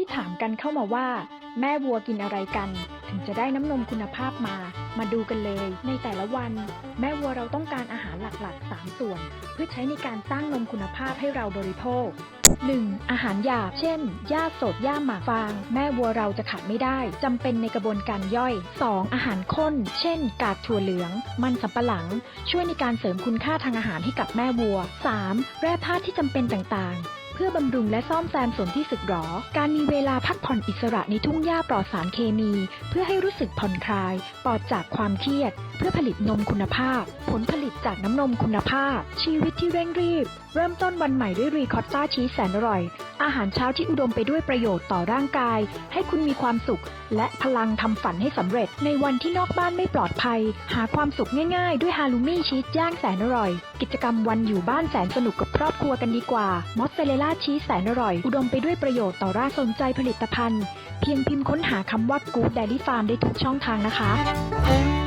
ที่ถามกันเข้ามาว่า แม่วัวกินอะไรกัน ถึงจะได้น้ำนมคุณภาพมา มาดูกันเลย ในแต่ละวัน แม่วัวเราต้องการอาหารหลักๆ 3 ส่วน เพื่อใช้ในการสร้างนมคุณภาพให้เราบริโภค 1. อาหารหยาบ เช่น หญ้าสด หญ้าหมากฟาง แม่วัวเราจะขาดไม่ได้จำเป็นในกระบวนการย่อย 2. อาหารข้น เช่น กากถั่วเหลือง มันสำปะหลัง ช่วยในการเสริมคุณค่าทางอาหารให้กับแม่วัว 3. แร่ธาตุที่จำเป็นต่างๆ พื่อบำรุงและซ่อมแซมส่วนที่สึกหรอ การมีเวลาพักผ่อนอิสระในทุ่งหญ้าปลอดสารเคมี เพื่อให้รู้สึกผ่อนคลาย ปลอดจากความเครียด เพื่อผลิตนมคุณภาพ ผลผลิตจากน้ำนมคุณภาพ ชีวิตที่เร่งรีบ เริ่มต้นวันใหม่ด้วยรีคอตต้าชีสแสนอร่อย อาหารเช้าที่อุดมไปด้วยประโยชน์ต่อร่างกาย ให้คุณมีความสุข และพลังทำฝันให้สำเร็จ ในวันที่นอกบ้านไม่ปลอดภัย หาความสุขง่ายๆ ด้วยฮาลูมี่ชีสย่างแสนอร่อย กิจกรรมวันอยู่บ้านแสนสนุกกับครอบครัวกันดีกว่ามอสซาเรลล่าชีสแสนอร่อย อุดมไปด้วยประโยชน์ต่อร่างสนใจผลิตภัณฑ์ เพียงพิมพ์ค้นหาคำว่า Good Dairy Farm ได้ทุกช่องทางนะคะ